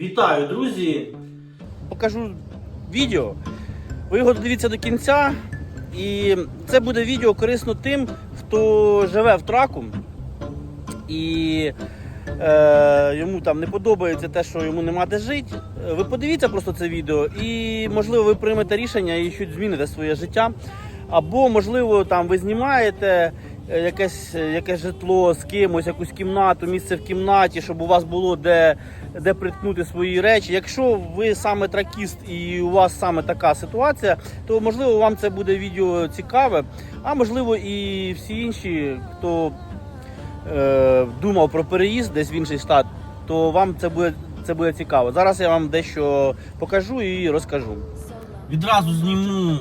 Вітаю, друзі! Покажу відео. Ви його дивіться до кінця. І це буде відео корисно тим, хто живе в траку і е, йому там не подобається те, що йому нема де жити. Ви подивіться просто це відео, і можливо ви приймете рішення і щось зміните своє життя. Або, можливо, там ви знімаєте якесь, е, якесь житло з кимось, якусь кімнату, місце в кімнаті, щоб у вас було де, де приткнути свої речі. Якщо ви саме тракіст і у вас саме така ситуація, то можливо вам це буде відео цікаве, а можливо і всі інші, хто е, думав про переїзд десь в інший штат, то вам це буде, це буде цікаво. Зараз я вам дещо покажу і розкажу. Відразу зніму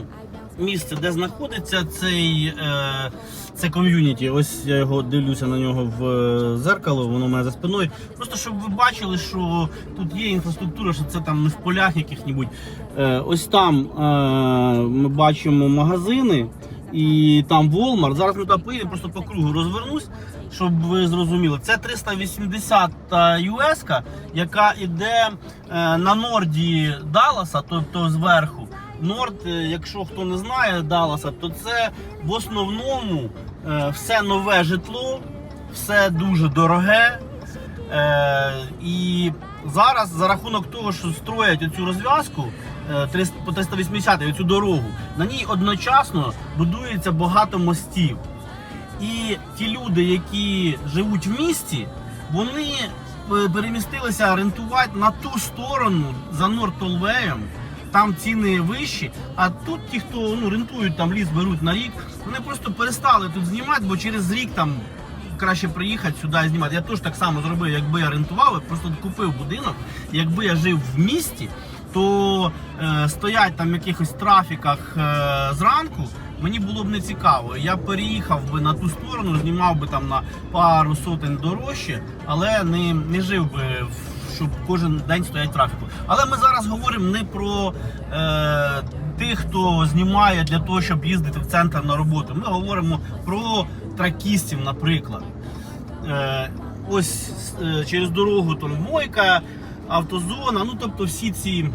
місце, де знаходиться цей е, це ком'юніті. Ось я його дивлюся на нього в е, зеркало, воно у мене за спиною. Просто щоб ви бачили, що тут є інфраструктура, що це там не в полях яких-небудь. Е, ось там е, ми бачимо магазини. І там Walmart. Зараз ми туди поїдемо, просто по кругу розвернусь, щоб ви зрозуміли. Це 380 US, яка йде е, на норді Далласа, тобто зверху. Норд, е, якщо хто не знає Далласа, то це в основному е, все нове житло, все дуже дороге. Е, і зараз за рахунок того, що строять оцю розв'язку 300 по 380 оцю дорогу, на ній одночасно будується багато мостів. І ті люди, які живуть в місті, вони перемістилися орієнтувати на ту сторону за Нортолвеєм. Там ціни вищі, а тут ті, хто ну, рентують там ліс, беруть на рік, вони просто перестали тут знімати, бо через рік там краще приїхати сюди і знімати. Я теж так само зробив, якби я рентував, просто купив будинок. Якби я жив в місті, то е, стоять там в якихось трафіках е, зранку. Мені було б не цікаво. Я переїхав би на ту сторону, знімав би там на пару сотень дорожче, але не, не жив би в- щоб кожен день стоять трафіку. Але ми зараз говоримо не про е, тих, хто знімає для того, щоб їздити в центр на роботу. Ми говоримо про тракістів, наприклад. Е, ось е, через дорогу там мойка, автозона, ну тобто всі ці.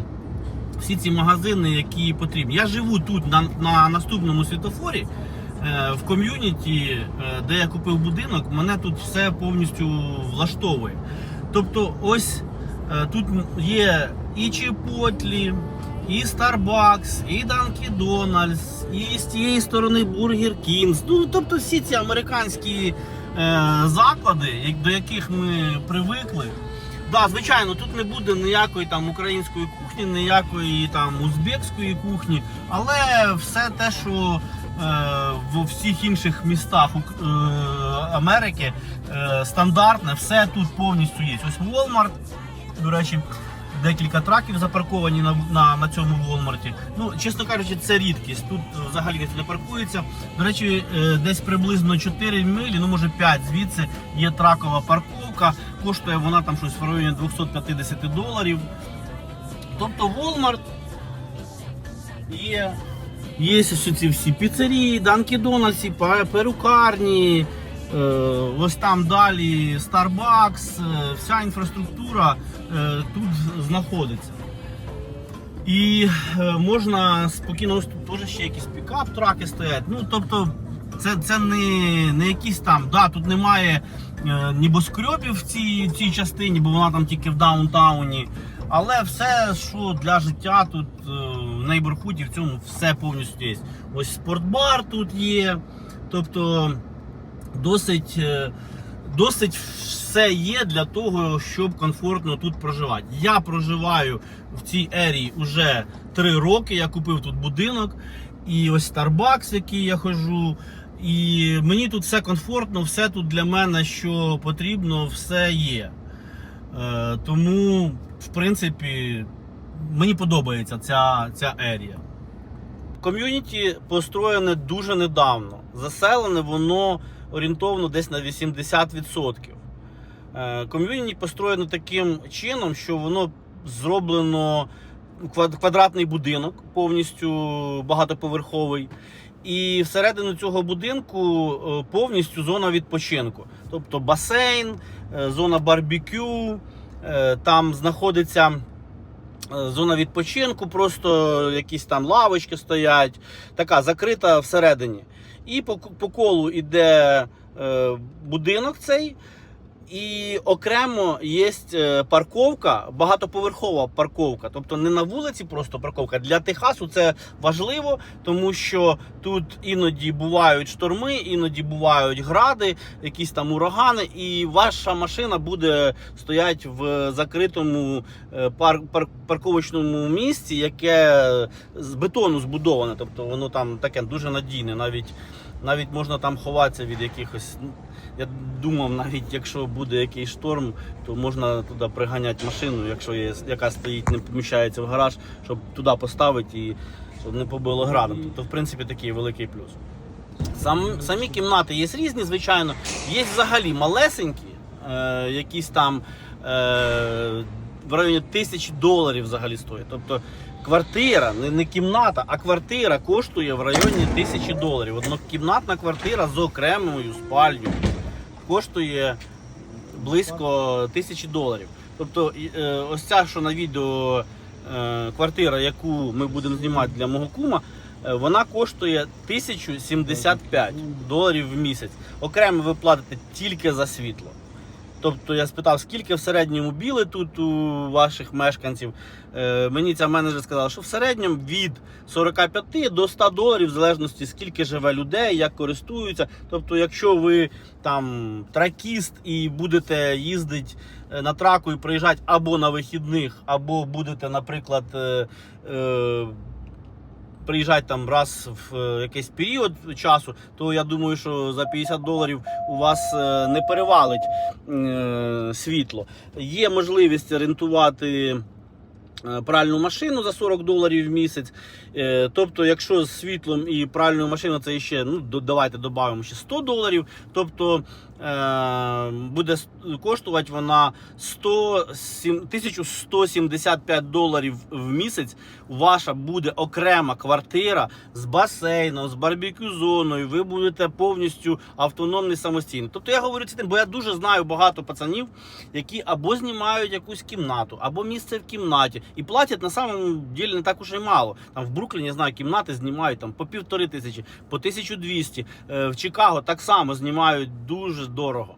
Всі ці магазини, які потрібні. Я живу тут на, на наступному світофорі е, в ком'юніті, е, де я купив будинок, мене тут все повністю влаштовує. Тобто, ось тут є і Чіпотлі, і Starbucks, і Dunkin' Donuts, і з тієї сторони Burger Kings. Ну, тобто всі ці американські е, заклади, до яких ми привикли. Да, звичайно, тут не буде ніякої там української кухні, ніякої там узбекської кухні, але все те, що е, в всіх інших містах е, Америки е, стандартне, все тут повністю є. Ось Walmart, до речі, декілька траків запарковані на, на, на цьому Walmart. Ну, чесно кажучи, це рідкість. Тут е, взагалі ніхто не паркується. До речі, е, десь приблизно 4 милі, ну може 5 звідси є тракова парковка. Коштує вона там щось в районі 250 доларів. Тобто Walmart є. Є ось ці всі піцерії, Данкі Дональдсі, перукарні, ось там далі Starbucks, е, вся інфраструктура е, тут знаходиться. І е, можна спокійно, ось тут теж ще якісь пікап-траки стоять. Ну, тобто, це, це не, не якісь там, да, тут немає е, небоскребів в цій, в цій частині, бо вона там тільки в даунтауні. Але все, що для життя тут е, в нейборхуді, в цьому все повністю є. Ось спортбар тут є. Тобто досить, е, досить все є для того, щоб комфортно тут проживати. Я проживаю в цій ерії вже 3 роки. Я купив тут будинок. І ось Starbucks, який я ходжу. І мені тут все комфортно, все тут для мене, що потрібно, все є. Е, тому, в принципі, мені подобається ця, ця ерія. Ком'юніті построєне дуже недавно. Заселене воно орієнтовно десь на 80%. Е, Ком'юніті построєно таким чином, що воно зроблено квадратний будинок, повністю багатоповерховий. І всередину цього будинку е, повністю зона відпочинку. Тобто басейн, е, зона барбекю, Е, Там знаходиться зона відпочинку, просто якісь там лавочки стоять, така закрита всередині. І по, по колу йде е, будинок цей. І окремо є е, парковка, багатоповерхова парковка. Тобто не на вулиці просто парковка. Для Техасу це важливо, тому що тут іноді бувають шторми, іноді бувають гради, якісь там урагани, і ваша машина буде стояти в закритому е, пар, пар, парковочному місці, яке з бетону збудоване. Тобто воно там таке дуже надійне. Навіть навіть можна там ховатися від якихось. ну, Я думав, навіть якщо буде якийсь шторм, то можна туди приганяти машину, якщо є, яка стоїть, не поміщається в гараж, щоб туди поставити і щоб не побило градом. Тобто, в принципі, такий великий плюс. Сам, самі кімнати є різні, звичайно. Є взагалі малесенькі, е, якісь там е, в районі тисячі доларів взагалі стоять. Тобто квартира, не, кімната, а квартира коштує в районі тисячі доларів. Однокімнатна квартира з окремою спальнею коштує близько тисячі доларів. Тобто, е, ось ця, що на відео е, квартира, яку ми будемо знімати для мого кума, е, вона коштує 1075 доларів в місяць. Окремо ви платите тільки за світло. Тобто я спитав, скільки в середньому біли тут у ваших мешканців. Е, мені ця менеджер сказала, що в середньому від 45 до 100 доларів, в залежності скільки живе людей, як користуються. Тобто, якщо ви там тракіст і будете їздити е, на траку і приїжджати або на вихідних, або будете, наприклад, е, е, приїжджати там раз в е, якийсь період часу, то я думаю, що за 50 доларів у вас е, не перевалить е, світло. Є можливість орієнтувати. е, Пральну машину за 40 доларів в місяць. Тобто, якщо з світлом і пральною машиною це ще, ну давайте додамо ще 100 доларів. Тобто буде коштувати вона 100, сім- 1175 доларів в місяць. Ваша буде окрема квартира з басейном, з барбекю-зоною. Ви будете повністю автономний самостійно. Тобто я говорю це тим, бо я дуже знаю багато пацанів, які або знімають якусь кімнату, або місце в кімнаті, і платять на самому ділі не так уж і мало. Там в Брукліні я знаю, кімнати знімають там по півтори тисячі, по 1200. Е, В Чикаго так само знімають дуже дорого.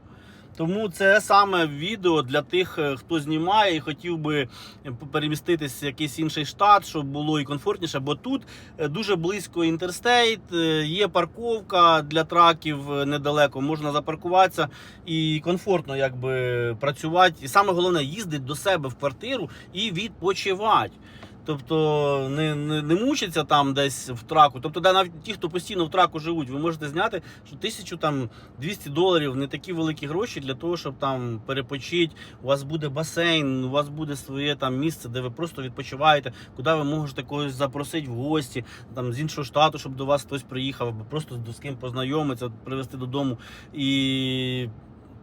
Тому це саме відео для тих, е, хто знімає і хотів би е, переміститись в якийсь інший штат, щоб було і комфортніше. Бо тут е, дуже близько інтерстейт, є парковка для траків недалеко, можна запаркуватися і комфортно якби працювати. І саме головне їздити до себе в квартиру і відпочивати. Тобто не, не, не мучиться там десь в траку. Тобто, де навіть ті, хто постійно в траку живуть, ви можете зняти, що тисячу там 200 доларів не такі великі гроші для того, щоб там перепочити. У вас буде басейн, у вас буде своє там місце, де ви просто відпочиваєте, куди ви можете когось запросити в гості, там з іншого штату, щоб до вас хтось приїхав, або просто з ким познайомитися, привезти додому і.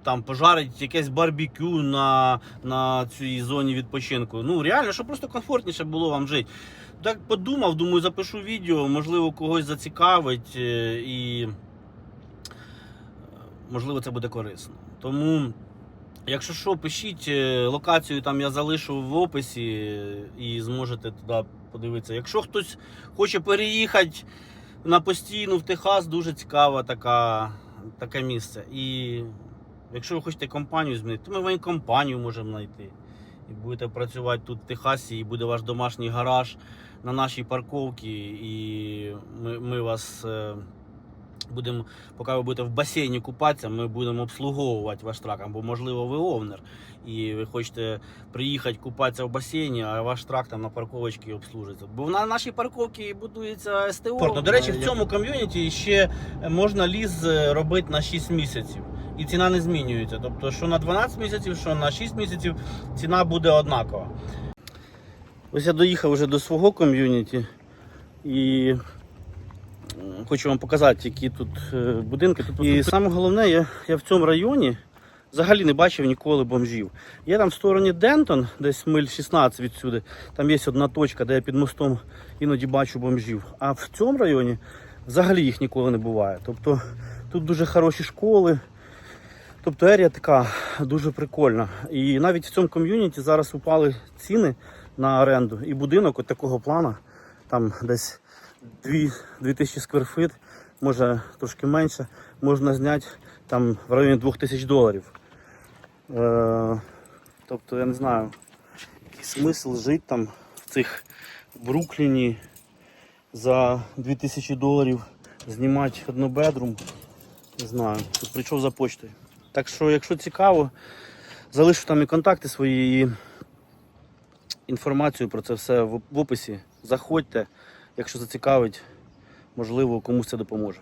Там пожарить якесь барбекю на, на цій зоні відпочинку. Ну реально, щоб просто комфортніше було вам жити. Так подумав, думаю, запишу відео, можливо, когось зацікавить е, і можливо це буде корисно. Тому, якщо що, пишіть е, локацію, там я залишу в описі е, і зможете туди подивитися. Якщо хтось хоче переїхати на постійну в Техас, дуже цікаве таке місце. І якщо ви хочете компанію змінити, то ми вам компанію можемо знайти. І будете працювати тут в Техасі, і буде ваш домашній гараж на нашій парковці, і ми, ми вас е, будемо, поки ви будете в басейні купатися, ми будемо обслуговувати ваш трак. Або, можливо, ви овнер, і ви хочете приїхати купатися в басейні, а ваш трак там на парковочці обслужиться. Бо на нашій парковці будується СТО. До речі, в цьому ком'юніті ще можна ліз е, робити на 6 місяців. І ціна не змінюється. Тобто, що на 12 місяців, що на 6 місяців ціна буде однакова. Ось я доїхав вже до свого ком'юніті і хочу вам показати, які тут е, будинки. Тут і саме головне, я, я в цьому районі взагалі не бачив ніколи бомжів. Я там в стороні Дентон, десь миль 16 відсюди, там є одна точка, де я під мостом іноді бачу бомжів. А в цьому районі взагалі їх ніколи не буває. Тобто тут дуже хороші школи. Тобто ерія така дуже прикольна. І навіть в цьому ком'юніті зараз упали ціни на оренду. І будинок от такого плана, там десь 2, 2000 скверфит, може трошки менше, можна зняти там в районі 2000 доларів. Е, тобто, я не знаю, який смисл жити там в цих Брукліні за 2000 доларів, знімати однобедрум. Не знаю, тут прийшов за почтою. Так що, якщо цікаво, залишу там і контакти свої, і інформацію про це все в описі. Заходьте, якщо зацікавить, можливо, комусь це допоможе.